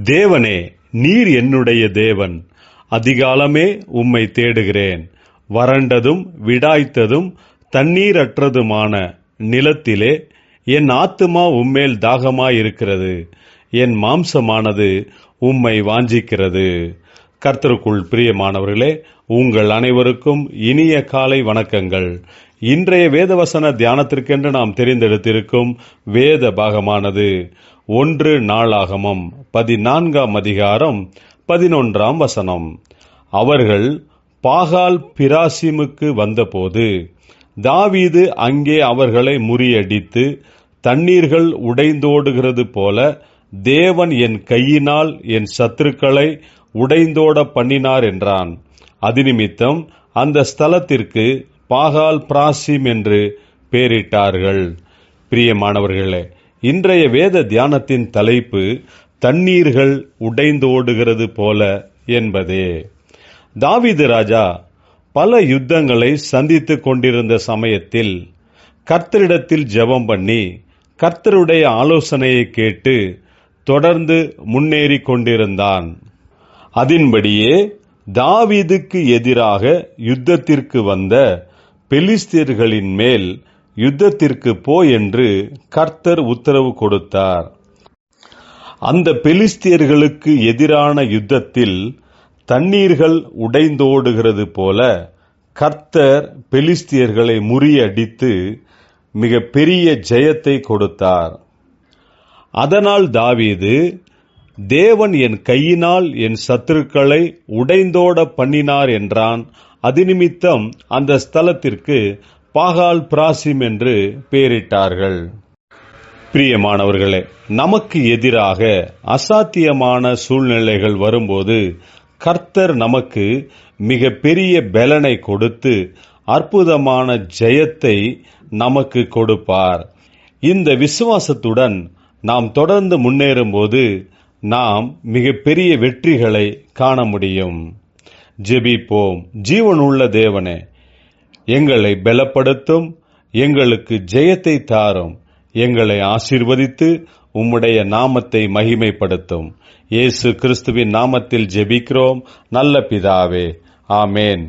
தேவனே நீர் என்னுடைய தேவன். அதிகாலமே உம்மை தேடுகிறேன். வறண்டதும் விடாய்த்ததும் தண்ணீரற்றதுமான நிலத்திலே என் ஆத்துமா உம்மேல் தாகமாயிருக்கிறது. என் மாம்சமானது உம்மை வாஞ்சிக்கிறது. கர்த்தருக்குள் பிரியமானவர்களே உங்கள் அனைவருக்கும் இனிய காலை வணக்கங்கள். இன்றைய வேதவசன தியானத்திற்கென்று நாம் தெரிந்தெடுத்திருக்கும் வேத பாகமானது ஒன்று நாளாகமம். பதினான்காம் அதிகாரம் பதினொன்றாம் வசனம். அவர்கள் பாகால் பிராசிமுக்கு வந்தபோது தாவீது அங்கே அவர்களை முறியடித்து தண்ணீர்கள் உடைந்தோடுகிறது போல தேவன் என் கையினால் என் சத்துருக்களை உடைந்தோட பண்ணினார் என்றான். அதிநிமித்தம் அந்த ஸ்தலத்திற்கு பாகால் பிராசிம் என்று பெயரிட்டார்கள். பிரியமானவர்களே இன்றைய வேத தியானத்தின் தலைப்பு தண்ணீர்கள் உடைந்தோடுகிறது போல என்பதே. தாவிது ராஜா பல யுத்தங்களை சந்தித்துக் கொண்டிருந்த சமயத்தில் கர்த்தரிடத்தில் ஜெபம் பண்ணி கர்த்தருடைய ஆலோசனையை கேட்டு தொடர்ந்து முன்னேறி கொண்டிருந்தான். அதன்படியே தாவீதுக்கு எதிராக யுத்தத்திற்கு வந்த பெலிஸ்தியர்களின் மேல் யுத்தத்திற்கு போ என்று கர்த்தர் உத்தரவு கொடுத்தார். அந்த பெலிஸ்தியர்களுக்கு எதிரான யுத்தத்தில் தண்ணீர்கள் உடைந்தோடுகிறது போல கர்த்தர் பெலிஸ்தியர்களை முறியடித்து மிக பெரிய ஜெயத்தை கொடுத்தார். அதனால் தாவீது தேவன் என் கையினால் என் சத்துருக்களை உடைந்தோட பண்ணினார் என்றான். அதிநிமித்தம் அந்த ஸ்தலத்திற்கு பாகால் பிராசிம் என்று பெயரிட்டார்கள். பிரியமானவர்களே நமக்கு எதிராக அசாத்தியமான சூழ்நிலைகள் வரும்போது கர்த்தர் நமக்கு மிக பெரிய பலனை கொடுத்து அற்புதமான ஜெயத்தை நமக்கு கொடுப்பார். இந்த விசுவாசத்துடன் நாம் தொடர்ந்து முன்னேறும்போது நாம் மிக பெரிய வெற்றிகளை காண முடியும். ஜெபிப்போம். ஜீவனுள்ள தேவனே எங்களை பலப்படுத்தும் எங்களுக்கு ஜெயத்தை தாரும். எங்களை ஆசீர்வதித்து உம்முடைய நாமத்தை மகிமைப்படுத்தும். இயேசு கிறிஸ்துவின் நாமத்தில் ஜெபிக்கிறோம். நல்ல பிதாவே. ஆமேன்.